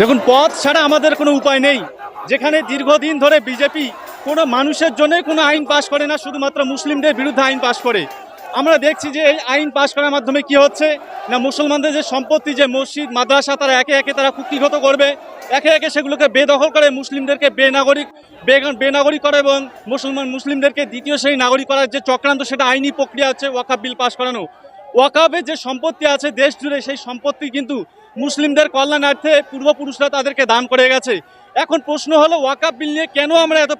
দেখুন, পথ ছাড়া আমাদের কোনো উপায় নেই। যেখানে দীর্ঘদিন ধরে বিজেপি কোনো মানুষের জন্য কোনো আইন পাশ করে না, শুধুমাত্র মুসলিমদের বিরুদ্ধে আইন পাশ করে। আমরা দেখছি যে এই আইন পাশ করার মাধ্যমে কি হচ্ছে, না মুসলমানদের যে সম্পত্তি, যে মসজিদ, মাদ্রাসা, তারা একে একে তারা কুক্ষিগত করবে, একে একে সেগুলোকে বেদখল করে মুসলিমদেরকে বেনাগরিক বেনাগরিক করে এবং মুসলমান মুসলিমদেরকে দ্বিতীয় শ্রেণি নাগরিক করার যে চক্রান্ত, সেটা আইনি প্রক্রিয়া হচ্ছে ওয়াকাব বিল পাশ করানো। ওয়াকাবের যে সম্পত্তি আছে দেশ জুড়ে, সেই সম্পত্তি কিন্তু মুসলিমদের কল্যাণার্থে পূর্বপুরুষরা তাদেরকে দান করে গেছে। এখন প্রশ্ন হলো, ওয়াকাব বিল নিয়ে কেন আমরা এত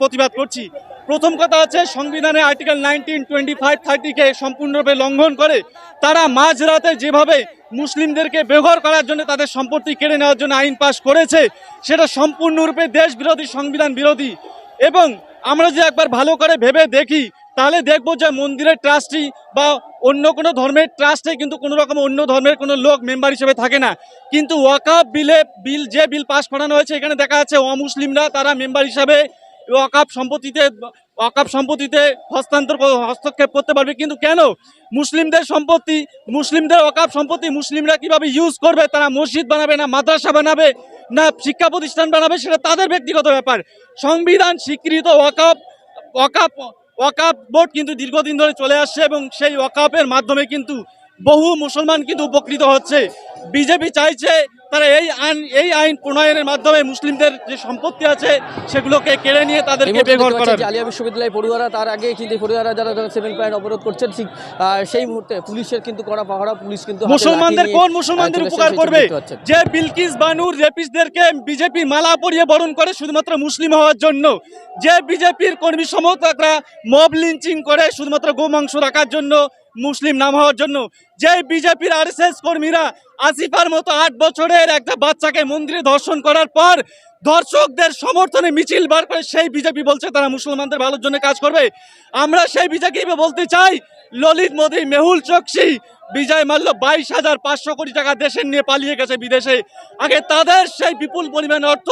প্রতিবাদ করছি? প্রথম কথা হচ্ছে, সংবিধানে আর্টিকেল নাইনটিন টোয়েন্টি ফাইভ থার্টিকে সম্পূর্ণরূপে লঙ্ঘন করে, তারা মাঝরাতে যেভাবে মুসলিমদেরকে ব্যবহার করার জন্য তাদের সম্পত্তি কেড়ে নেওয়ার জন্য আইন পাশ করেছে, সেটা সম্পূর্ণরূপে দেশ বিরোধী সংবিধান বিরোধী। এবং আমরা যে একবার ভালো করে ভেবে দেখি, তাহলে দেখব যে মন্দিরের ট্রাস্টি বা অন্য কোনো ধর্মের ট্রাস্টে কিন্তু কোনো রকম অন্য ধর্মের কোনো লোক মেম্বার হিসেবে থাকে না। কিন্তু ওয়াকাফ বিলে বিল, যে বিল পাস করানো হয়েছে, এখানে দেখা যাচ্ছে অমুসলিমরা তারা মেম্বার হিসাবে ওয়াকাব সম্পত্তিতে ওয়াকাব সম্পত্তিতে হস্তান্তর হস্তক্ষেপ করতে পারবে। কিন্তু কেন? মুসলিমদের সম্পত্তি, মুসলিমদের ওয়াকাব সম্পত্তি মুসলিমরা কীভাবে ইউজ করবে? তারা মসজিদ বানাবে না, মাদ্রাসা বানাবে না, শিক্ষা প্রতিষ্ঠান বানাবে? সেটা তাদের ব্যক্তিগত ব্যাপার। সংবিধান স্বীকৃত ওয়াকাব ওয়াকাপ ওয়াকাপ বোর্ড কিন্তু দীর্ঘদিন ধরে চলে আসছে এবং সেই ওয়াকাপের মাধ্যমে কিন্তু বহু মুসলমান কিন্তু উপকৃত হচ্ছে। বিজেপি চাইছে তারা এই আইন এই আইন প্রণয়নের মাধ্যমে মুসলিমদের যে সম্পত্তি আছে সেগুলোকে কেড়ে নিয়ে তাদেরকে বেঘর করার। আলিয়া বিশ্ববিদ্যালয়ের পড়ুয়ারা তার আগে কিন্তু পড়ুয়ারা যারা যারা সেভেন পয়েন্ট অবরোধ করছেন ঠিক সেই মুহূর্তে পুলিশের কিন্তু কড়া পাহারা পুলিশ কিন্তু মুসলমানদের কোন মুসলমানদের উপকার করবে? যে বিলকিস বানুর রেপিসদেরকে বিজেপি মালা পরিয়ে বরণ করে শুধুমাত্র মুসলিম হওয়ার জন্য যে বিজেপির কর্মী সমর্থকরা মব লিঞ্চিং করে শুধুমাত্র গোমাংস রাখার জন্য মুসলিম নাম হওয়ার জন্য যে বিজেপির আর এস কর্মীরা আসিফার মতো আট বছরের একটা বাচ্চাকে মন্দিরে ধর্ষণ করার পর দর্শকদের সমর্থনে মিছিল বার করে সেই বিজেপি বলছে তারা মুসলমানদের ভালোর জন্য কাজ করবে। আমরা সেই বিজেপি বলতে চাই, ললিত মোদী, মেহুল চোকসি বিজয় মাল্য বাইশ হাজার পাঁচশো কোটি টাকা দেশের নিয়ে পালিয়ে গেছে বিদেশে। আগে তাদের সেই বিপুল পরিমাণ অর্থ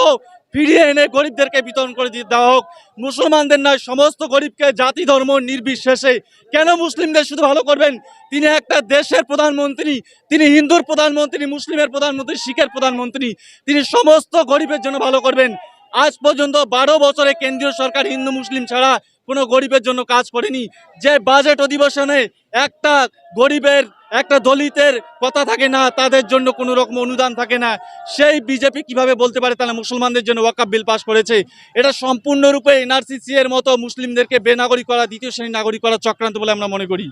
ফিরিয়ে এনে গরিবদেরকে বিতরণ করে দিয়ে দেওয়া হোক। মুসলমানদের নয়, সমস্ত গরিবকে জাতি, ধর্ম নির্বিশেষে। কেন মুসলিমদের শুধু ভালো করবেন? তিনি একটা দেশের প্রধানমন্ত্রী, তিনি হিন্দুর প্রধানমন্ত্রী, মুসলিমের প্রধানমন্ত্রী, শিখের প্রধানমন্ত্রী। তিনি সমস্ত গরিবের জন্য ভালো করবেন। আজ পর্যন্ত বারো বছরে কেন্দ্রীয় সরকার হিন্দু, মুসলিম ছাড়া কোনো গরিবের জন্য কাজ করেনি। যে বাজেট অধিবেশনে একটা গরিবের একটা দলিতের কথা থাকে না, তাদের জন্য কোনো রকম অনুদান থাকে না। সেই বিজেপি কীভাবে বলতে পারে? তাহলে মুসলমানদের জন্য ওয়াকাব বিল পাশ করেছে। এটা সম্পূর্ণরূপে এনআরসিসি এর মতো মুসলিমদেরকে বেনাগরিক করা, দ্বিতীয় শ্রেণির নাগরিক করা চক্রান্ত বলে আমরা মনে করি।